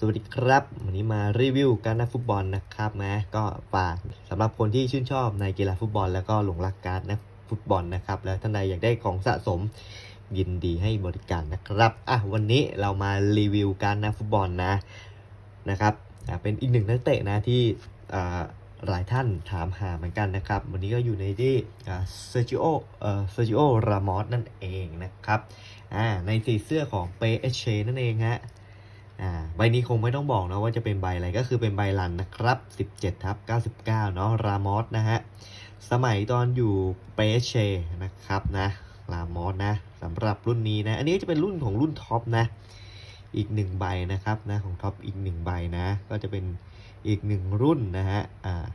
สวัสดีครับ วันนี้มารีวิวการนักฟุตบอลนะครับนะก็ฝากสำหรับคนที่ชื่นชอบในกีฬาฟุตบอล แล้วก็หลงรักการนักฟุตบอลนะครับแล้วท่านใดอยากได้ของสะสมยินดีให้บริการนะครับอะวันนี้เรามารีวิวการนักฟุตบอลนะนะครับอะเป็นอีกหนึ่งนักเตะนะที่อ่าหลายท่านถามหาเหมือนกันนะครับ วันนี้ก็อยู่ในที่เซอร์จิโอเอ่อเซอร์จิโอรามอสนั่นเองนะครับอ่าในสีเสื้อของเปเอเชนั่นเองฮะ อ่าใบนี้คงไม่ต้องบอกนะว่าจะเป็นใบอะไรก็คือเป็นใบลันนะครับ 17ทับ99 เนาะรามอสนะฮะ สมัยตอนอยู่เปเชนะครับนะรามอสนะสำหรับรุ่นนี้นะ อันนี้จะเป็นรุ่นของรุ่นท็อปนะ อีกหนึ่งใบนะครับนะของท็อปอีกหนึ่งใบนะ ก็จะเป็นอีกหนึ่งรุ่นนะฮะอ่า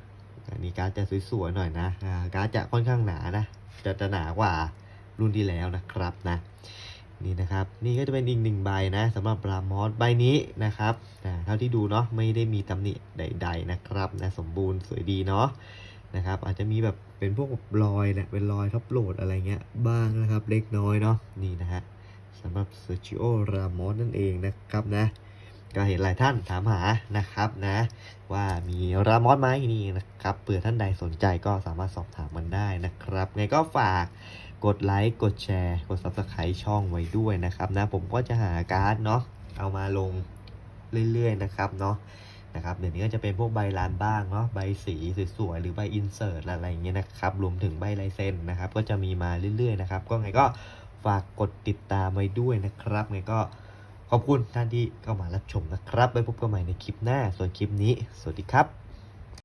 อันนี้การ์ดจะสวยๆหน่อยนะอ่าการ์ดจะค่อนข้างหนานะจะจะหนากว่ารุ่นที่แล้วนะครับนะ นี่นะครับนี่ก็จะเป็นอีกหนึ่งใบนะสำหรับรามอสใบนี้นะครับอ่าเท่าที่ดูเนาะไม่ได้มีตำหนิใด ๆนะครับนะสมบูรณ์สวยดีเนาะนะครับอาจจะมีแบบเป็นพวกรอยเนี่ยเป็นรอยท็อปโหลดอะไรเงี้ยบ้างนะครับเล็กน้อยเนาะนี่นะฮะสำหรับเซอร์จิโอรามอสนั่นเองนะครับนะก็เห็นหลายท่านถามหานะครับนะ ว่ามีรามอสไหมนี่นะครับเผื่อท่านใดสนใจก็สามารถสอบถามมันได้นะครับไงก็ฝาก กดไลค์กดแชร์กด subscribe ช่องไว้ด้วยนะครับนะผมก็จะหาการ์ดเนาะเอามาลงเรื่อยๆนะครับเนาะนะครับเดี๋ยวนี้ก็จะเป็นพวกใบลานบ้างเนาะใบสีสวยๆหรือใบอินเสิร์ตอะไรอย่างเงี้ยนะครับรวมถึงใบลายเซ็นนะครับ ก็จะมีมาเรื่อยๆนะครับก็ไงก็ฝากกดติดตามไว้ด้วยนะครับไงก็ขอบคุณท่านที่เข้ามารับชมนะครับไว้พบกันใหม่ในคลิปหน้าส่วนคลิปนี้ สวัสดีครับ